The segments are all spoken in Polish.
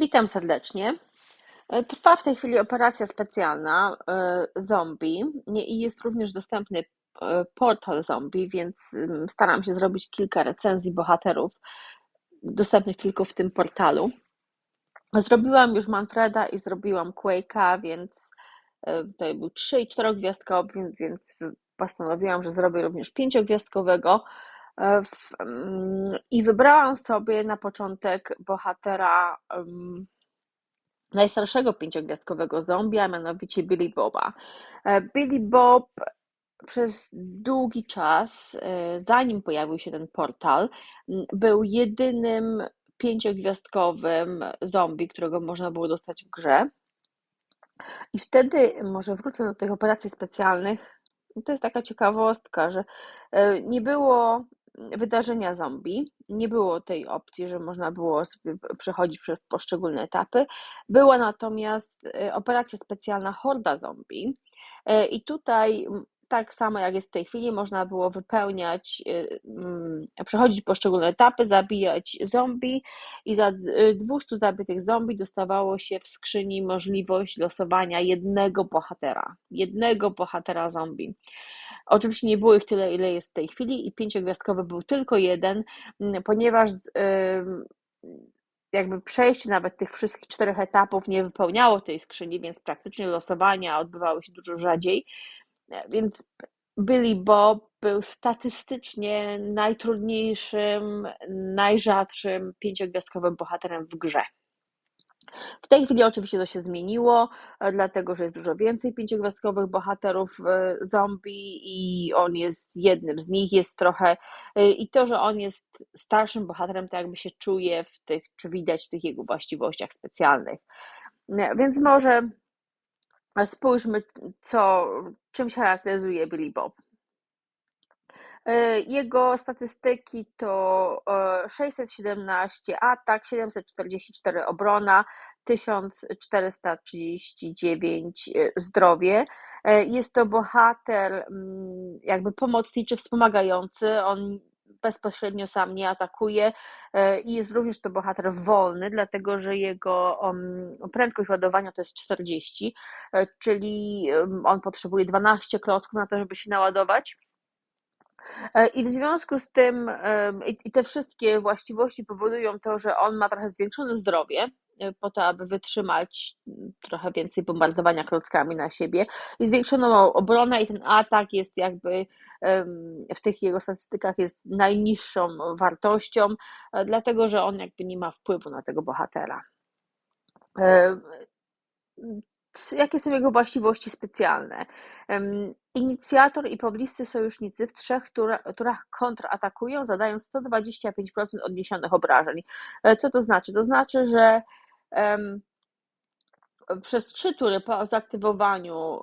Witam serdecznie. E, Trwa w tej chwili operacja specjalna e, Zombie i jest również dostępny e, portal Zombie, więc ym, staram się zrobić kilka recenzji bohaterów dostępnych tylko w tym portalu. Zrobiłam już Manfreda i zrobiłam Quake'a, więc to był 3 i 4 gwiazdkowy, więc, postanowiłam, że zrobię również 5-gwiazdkowego. E, w- mm, I wybrałam sobie na początek bohatera em, najstarszego pięciogwiazdkowego zombie, a mianowicie Billy Boba. E, Billy Bob przez długi czas, e, zanim pojawił się ten portal, był jedynym pięciogwiazdkowym zombie, którego można było dostać w grze. I wtedy, może wrócę do tych operacji specjalnych, to jest taka ciekawostka, że e, nie było wydarzenia zombie, nie było tej opcji, że można było sobie przechodzić przez poszczególne etapy. Była natomiast e, operacja specjalna Horda Zombie. E, I tutaj tak samo jak jest w tej chwili, można było wypełniać, y, mm, przechodzić poszczególne etapy, zabijać zombie i za y, 200 zabitych zombie dostawało się w skrzyni możliwość losowania jednego bohatera. Jednego bohatera zombie. Oczywiście nie było ich tyle, ile jest w tej chwili i pięciogwiazdkowy był tylko jeden, mm, ponieważ ym, jakby przejście nawet tych wszystkich czterech etapów nie wypełniało tej skrzyni, więc praktycznie losowania odbywały się dużo rzadziej. Więc Billy Bob był statystycznie najtrudniejszym, najrzadszym pięciogwiazdkowym bohaterem w grze. W tej chwili oczywiście to się zmieniło, e, dlatego że jest dużo więcej pięciogwiazdkowych bohaterów e, zombie i on jest jednym z nich, jest trochę e, i to, że on jest starszym bohaterem, to jakby się czuje w tych, czy widać w tych jego właściwościach specjalnych. Więc może spójrzmy, co, czym się charakteryzuje Billy Bob. E, Jego statystyki to e, 617 atak, 744 obrona, 1439 e, zdrowie. E, Jest to bohater mm, jakby pomocniczy, wspomagający. On bezpośrednio sam nie atakuje e, i jest również to bohater wolny, dlatego że jego prędkość ładowania to jest 40, e, czyli on potrzebuje 12 klocków na to, żeby się naładować. E, I w związku z tym, i te wszystkie właściwości powodują to, że on ma trochę zwiększone zdrowie, po to, aby wytrzymać mm, trochę więcej bombardowania klockami na siebie, i zwiększoną obronę, i ten atak jest jakby w tych jego statystykach jest najniższą wartością, e, dlatego że on jakby nie ma wpływu na tego bohatera. E, Jakie są jego właściwości specjalne? Inicjator i pobliscy sojusznicy w trzech tura- turach kontratakują, zadając 125% odniesionych obrażeń. E, Co to znaczy? To znaczy, że przez trzy tury po zaktywowaniu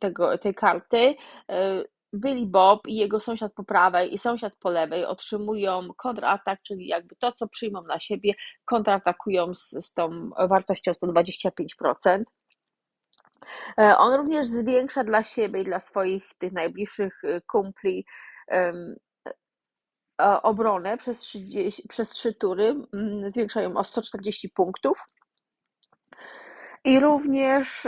tego, tej karty e, Billy Bob i jego sąsiad po prawej i sąsiad po lewej otrzymują kontratak, czyli jakby to, co przyjmą na siebie, kontratakują z, z tą wartością 125%. E, On również zwiększa dla siebie i dla swoich tych najbliższych y, kumpli e, obronę przez 30, przez trzy tury, mm, zwiększają o 140 punktów i również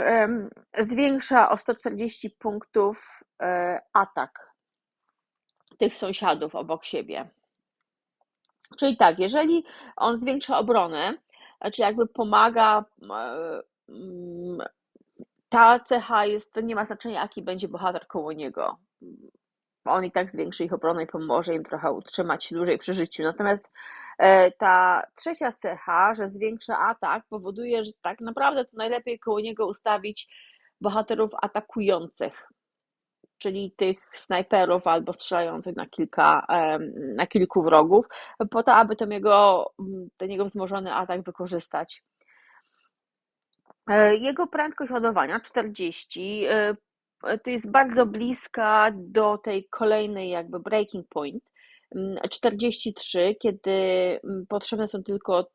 zwiększa o 140 punktów e, atak tych sąsiadów obok siebie. Czyli tak, jeżeli on zwiększa obronę, znaczy jakby pomaga e, mm, ta cecha jest, to nie ma znaczenia, jaki będzie bohater koło niego. On i tak zwiększy ich obronę i pomoże im trochę utrzymać się dłużej przy życiu. Natomiast e, ta trzecia cecha, że zwiększa atak, powoduje, że tak naprawdę to najlepiej koło niego ustawić bohaterów atakujących, czyli tych snajperów albo strzelających na kilka, em, na kilku wrogów, po to, aby ten jego, ten jego wzmożony atak wykorzystać. E, Jego prędkość ładowania 40 e, to jest bardzo bliska do tej kolejnej jakby breaking point. Mm, 43, kiedy mm, potrzebne są tylko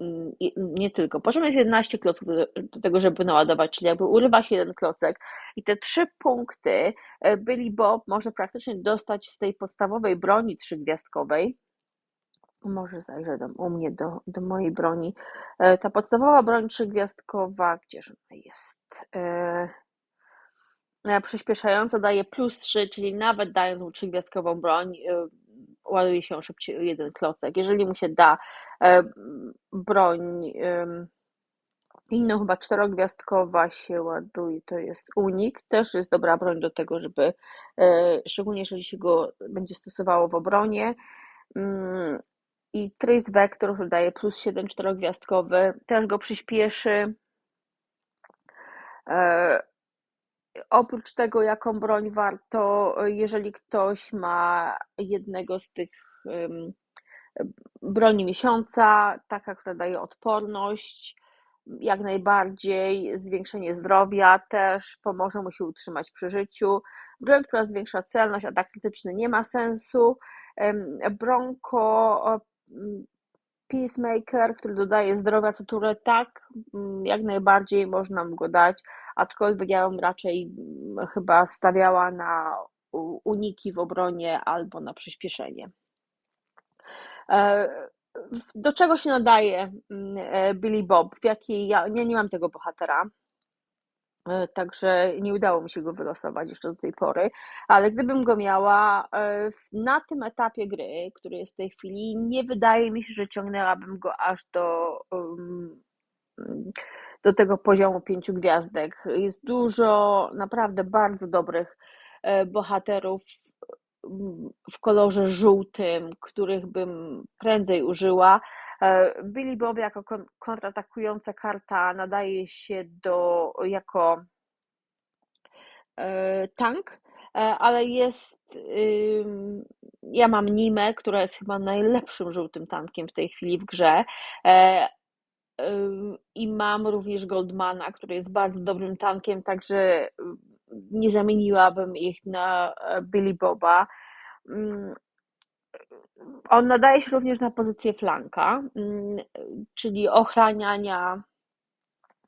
mm, nie tylko, potrzebne jest 11 klocków do, tego, żeby naładować, czyli jakby urywa się jeden klocek i te trzy punkty e, Billy Bob może praktycznie dostać z tej podstawowej broni trzygwiazdkowej może zajrzę do, u mnie do, do mojej broni. E, ta podstawowa broń trzygwiazdkowa, gdzież ona jest? E, e, przyspieszająca daje plus 3, czyli nawet dając mu trzygwiazdkową broń, ładuje się szybciej o jeden klocek. Jeżeli mu się da broń inną, chyba czterogwiazdkowa się ładuje, to jest unik, też jest dobra broń do tego, żeby, szczególnie jeżeli się go będzie stosowało w obronie, mm, i Trace Vector, który daje plus 7 czterogwiazdkowy, też go przyspieszy. E, oprócz tego, jaką broń warto, jeżeli ktoś ma jednego z tych broni miesiąca, taka, która daje odporność, jak najbardziej, zwiększenie zdrowia też pomoże mu się utrzymać przy życiu. Broń, która zwiększa celność, atak krytyczny nie ma sensu. Bronko Peacemaker, który dodaje zdrowia co turę, tak, mm, jak najbardziej można mu go dać, aczkolwiek ja bym raczej mm, chyba stawiała na uniki w obronie albo na przyspieszenie. E, do czego się nadaje mm, e, Billy Bob? W jakiej ja nie, nie mam tego bohatera, także nie udało mi się go wylosować jeszcze do tej pory, ale gdybym go miała e, na tym etapie gry, który jest w tej chwili, nie wydaje mi się, że ciągnęłabym go aż do, do tego poziomu pięciu gwiazdek. Jest dużo naprawdę bardzo dobrych e, bohaterów w kolorze żółtym, których bym prędzej użyła. E, Billy Bob jako kontratakująca karta nadaje się do jako e, tank, e, ale jest ja mam Nimę, która jest chyba najlepszym żółtym tankiem w tej chwili w grze. I mam również Goldmana, który jest bardzo dobrym tankiem, także nie zamieniłabym ich na Billy Boba. Mm, on nadaje się również na pozycję flanka, mm, czyli ochraniania,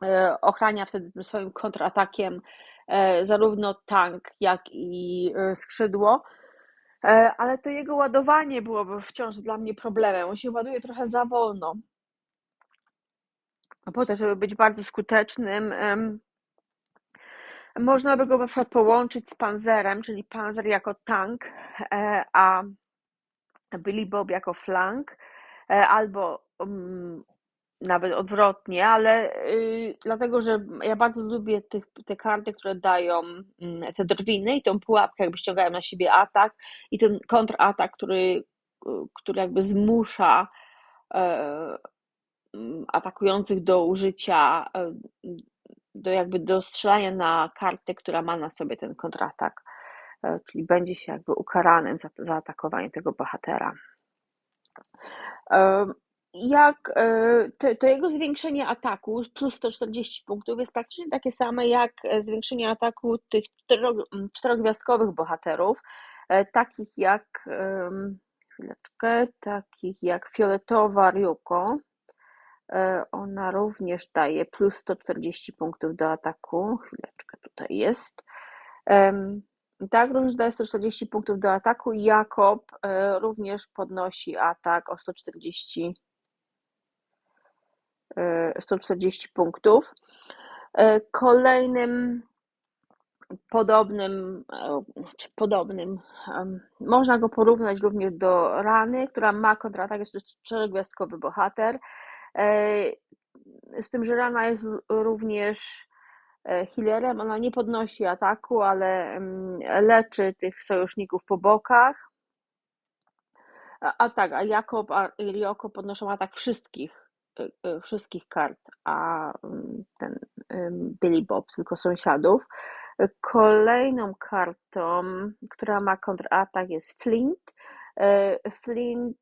e, ochrania wtedy swoim kontratakiem e, zarówno tank, jak i e, skrzydło. Ale to jego ładowanie byłoby wciąż dla mnie problemem. On się ładuje trochę za wolno. Po to, żeby być bardzo skutecznym, można by go na przykład połączyć z panzerem, czyli panzer jako tank, a Billy Bob jako flank, e, albo um, nawet odwrotnie, ale y, dlatego, że ja bardzo lubię tych, te karty, które dają y, te drwiny i tą pułapkę, jakby ściągają na siebie atak i ten kontratak, który, który jakby zmusza y, atakujących do użycia, e, do jakby do strzelania na kartę, która ma na sobie ten kontratak. E, czyli będzie się jakby ukaranym za, atakowanie tego bohatera. E, jak e, to, to, jego zwiększenie ataku plus 140 punktów jest praktycznie takie same jak zwiększenie ataku tych czterogwiazdkowych bohaterów, takich jak chwileczkę, takich jak fioletowa Ryuko. Ona również daje plus 140 punktów do ataku. Chwileczkę tutaj jest. Tak, również daje 140 punktów do ataku. Jakob e, również podnosi atak o 140, 140 e, punktów. E, kolejnym podobnym, czy podobnym, można go porównać również do Rany, która ma kontratak, jest czterogwiazdkowy bohater. Z tym, że Rana jest również E, healerem. Ona nie podnosi ataku, ale mm, leczy tych sojuszników po bokach. A, tak, a Jakob i Ryoko podnoszą atak wszystkich, e, e, wszystkich kart, a mm, ten Billy Bob tylko sąsiadów. Kolejną kartą, która ma kontratak jest Flint. Flint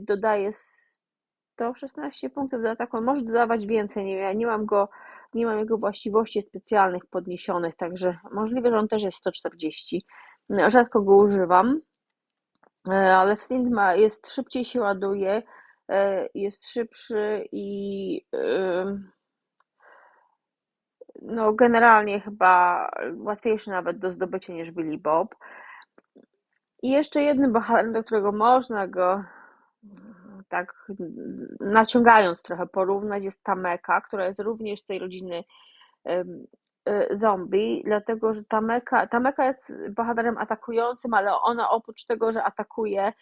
dodaje 116 punktów do ataku. On może dodawać więcej, nie, ja nie mam go nie mam jego właściwości specjalnych podniesionych, także możliwe, że on też jest 140. Rzadko go używam, e, ale Flint ma, jest szybciej się ładuje, e, jest szybszy i e, no generalnie chyba łatwiejszy nawet do zdobycia niż Billy Bob. I jeszcze jednym bohaterem, do którego można go tak naciągając trochę porównać, jest Tameka, która jest również z tej rodziny zombie, dlatego że Tameka, Tameka jest bohaterem atakującym, ale ona oprócz tego, że atakuje,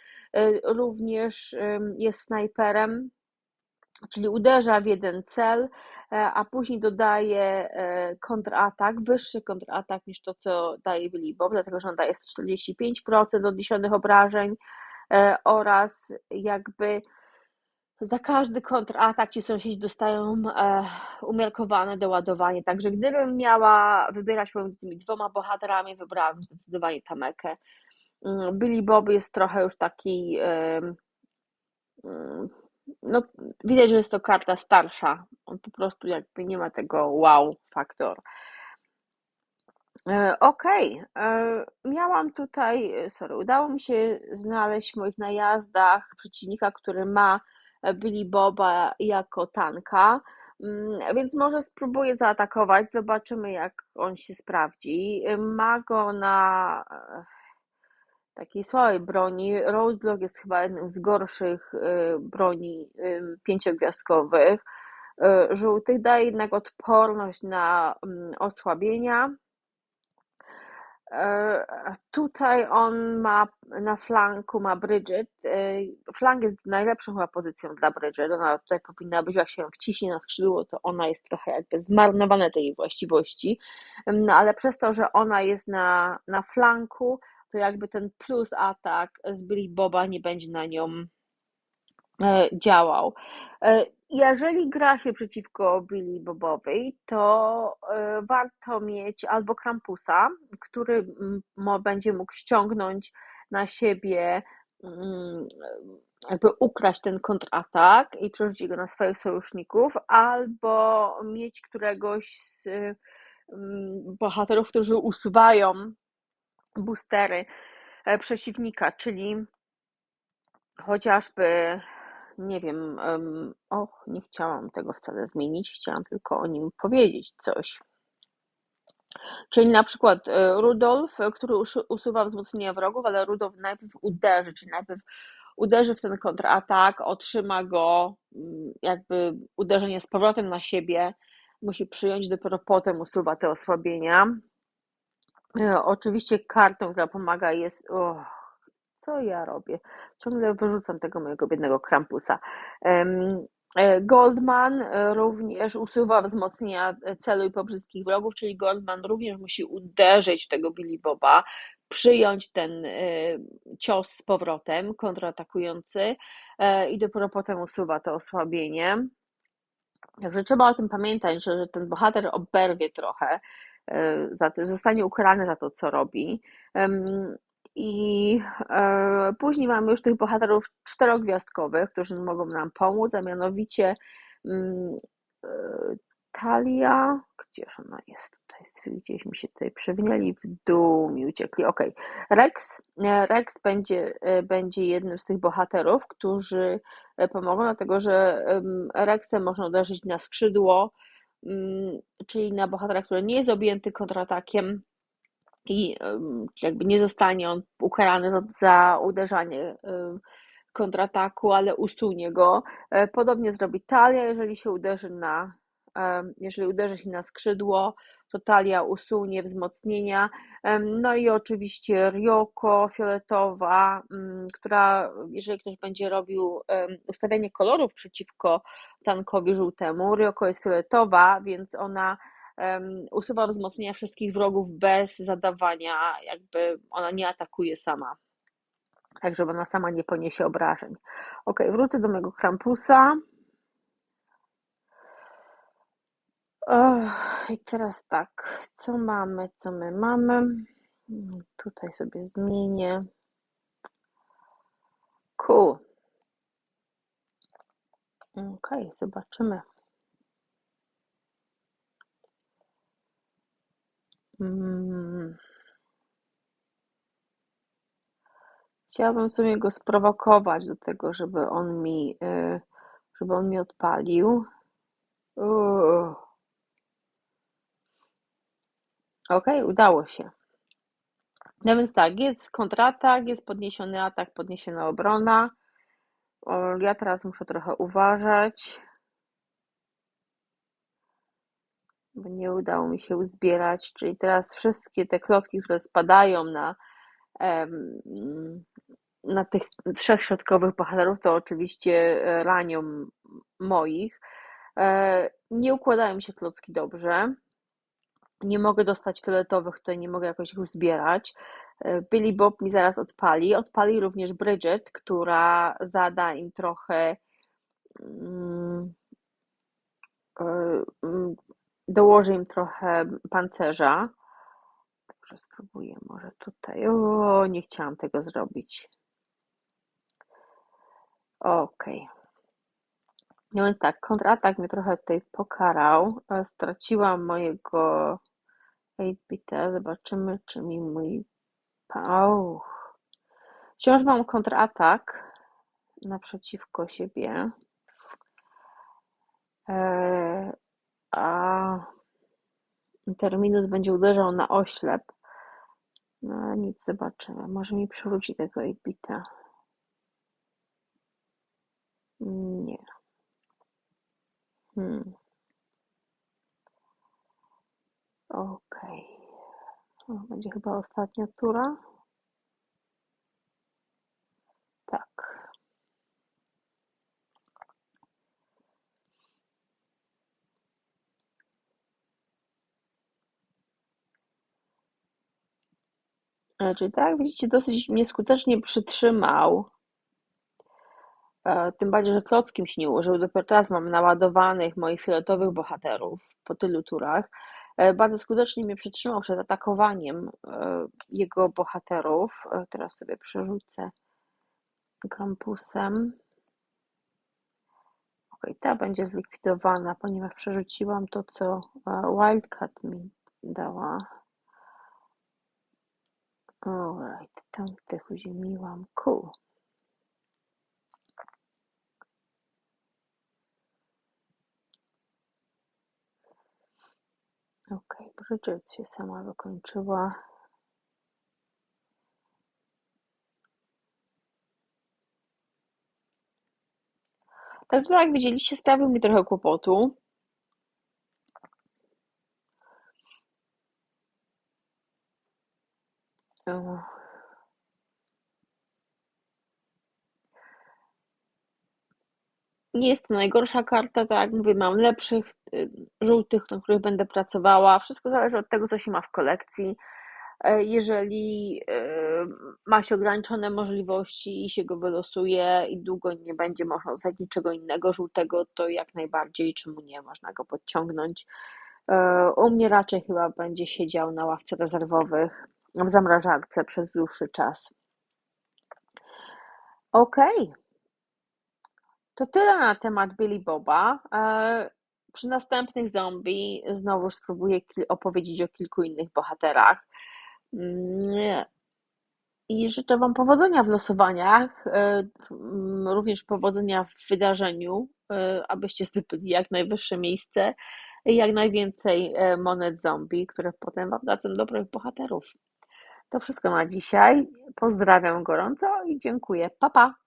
również jest snajperem, czyli uderza w jeden cel, e, a później dodaje e, kontratak, wyższy kontratak niż to, co daje Billy Bob, dlatego że on daje 145% odniesionych obrażeń e, oraz jakby za każdy kontratak ci sąsiedzi dostają umiarkowane doładowanie. Także gdybym miała wybierać pomiędzy tymi dwoma bohaterami, wybrałabym zdecydowanie Tamekę. Mm, Billy Bob jest trochę już taki no, widać, że jest to karta starsza. On po prostu jakby nie ma tego wow faktor. E, okej, okay. E, miałam tutaj, sorry, udało mi się znaleźć w moich najazdach przeciwnika, który ma Billy Boba jako tanka, mm, więc może spróbuję zaatakować, zobaczymy jak on się sprawdzi. Ma go na takiej słabej broni. Roadblock jest chyba jednym z gorszych y, broni pięciogwiazdkowych. Y, żółtych daje jednak odporność na mm, osłabienia. Tutaj on ma na flanku ma Bridget. Flank jest najlepszą chyba pozycją dla Bridget. Ona tutaj powinna być, jak się wciśnie na skrzydło, to ona jest trochę jakby zmarnowane tej właściwości. No ale przez to, że ona jest na, na flanku, to jakby ten plus atak z Billy Boba nie będzie na nią e, działał. E, jeżeli gra się przeciwko Billy Bobowej, to e, warto mieć albo Krampusa, który będzie mógł ściągnąć na siebie, mm, jakby ukraść ten kontratak i przerzucić go na swoich sojuszników, albo mieć któregoś z bohaterów, którzy usuwają boostery e, przeciwnika, czyli chociażby, nie wiem, och, nie chciałam tego wcale zmienić, chciałam tylko o nim powiedzieć coś. Czyli na przykład e, Rudolf, który usuwa wzmocnienia wrogów, ale Rudolf najpierw uderzy, czyli najpierw uderzy w ten kontratak, otrzyma go, mm, jakby uderzenie z powrotem na siebie, musi przyjąć, dopiero potem usuwa te osłabienia. E, oczywiście kartą, która pomaga jest. Oh, co ja robię? Ciągle wyrzucam tego mojego biednego krampusa. E, Goldman e, również usuwa wzmocnienia celu i poprzednich wrogów, czyli Goldman również musi uderzyć w tego Billy Boba, przyjąć ten cios z powrotem, kontratakujący i dopiero potem usuwa to osłabienie. Także trzeba o tym pamiętać, że, że ten bohater oberwie trochę, E, za to, zostanie ukarany za to, co robi. I e, później mamy już tych bohaterów czterogwiazdkowych, którzy mogą nam pomóc, a mianowicie mm, e, Talia, gdzież ona jest tutaj, gdzieś mi się tutaj przewinęli w dół, mi uciekli, ok. Rex, Rex będzie, będzie jednym z tych bohaterów, którzy pomogą, dlatego że Rexem można uderzyć na skrzydło, Mm, czyli na bohatera, który nie jest objęty kontratakiem i jakby nie zostanie on ukarany za, za uderzanie kontrataku, ale usunie go. E, podobnie zrobi Talia, jeżeli się uderzy na jeżeli uderzy się na skrzydło, to talia usunie wzmocnienia. No i oczywiście Ryoko fioletowa, mm, która, jeżeli ktoś będzie robił ustawianie kolorów przeciwko tankowi żółtemu, Ryoko jest fioletowa, więc ona usuwa wzmocnienia wszystkich wrogów bez zadawania, jakby ona nie atakuje sama. Tak, żeby ona sama nie poniesie obrażeń. Ok, wrócę do mojego Krampusa. I teraz tak, co mamy, co my mamy? Tutaj sobie zmienię. Cool. Ok, zobaczymy. Hmm. Chciałabym sobie go sprowokować do tego, żeby on mi, y, żeby on mi odpalił. Uuu. Okej, udało się. No więc tak, jest kontratak, jest podniesiony atak, podniesiona obrona. ja teraz muszę trochę uważać, bo nie udało mi się uzbierać, czyli teraz wszystkie te klocki, które spadają na, na tych trzech środkowych bohaterów, to oczywiście e, ranią moich. E, Nie układają się klocki dobrze. Nie mogę dostać fioletowych, tutaj nie mogę jakoś ich uzbierać. E, Billy Bob mi zaraz odpali. Odpali również Bridget, która zada im trochę. Dołoży im trochę pancerza. Także spróbuję może tutaj. O, nie chciałam tego zrobić. Okej. No więc tak, kontratak mnie trochę tutaj pokarał. E, Straciłam mojego 8-bita. Zobaczymy, czy mi mój. O. Wciąż mam kontratak naprzeciwko siebie. E, A terminus będzie uderzał na oślep. No ale nic, zobaczymy. Może mi przywróci tego 8-bita. Nie. Hmm. Okej. O, Będzie chyba ostatnia tura. Tak. E, Czyli tak, widzicie, dosyć mnie skutecznie przytrzymał. E, Tym bardziej, że klockiem się nie ułożył. Dopiero teraz mam naładowanych moich fioletowych bohaterów po tylu turach. E, Bardzo skutecznie mnie przytrzymał przed atakowaniem e, jego bohaterów. E, Teraz sobie przerzucę Krampusem. Ok, ta będzie zlikwidowana, ponieważ przerzuciłam to, co e, Wildcat mi dała. Alright, tamtych uziemiłam. Cool. Ok, Bridget się sama wykończyła. Także tak jak widzieliście, sprawił mi trochę kłopotu. E, Nie jest to najgorsza karta, tak jak mówię, mam lepszych y, żółtych, na których będę pracowała. Wszystko zależy od tego, co się ma w kolekcji. E, Jeżeli y, ma się ograniczone możliwości i się go wylosuje i długo nie będzie można dostać niczego innego żółtego, to jak najbardziej, czemu nie, można go podciągnąć. E, U mnie raczej chyba będzie siedział na ławce rezerwowych w zamrażarce przez dłuższy czas. Okej. To tyle na temat Billy Boba. E, Przy następnych zombie znowu spróbuję opowiedzieć o kilku innych bohaterach. Mm, I życzę Wam powodzenia w losowaniach, e, mm, również powodzenia w wydarzeniu, e, abyście zdobyli jak najwyższe miejsce i jak najwięcej monet zombie, które potem Wam dadzą dobrych bohaterów. To wszystko na dzisiaj. Pozdrawiam gorąco i dziękuję. Pa, pa!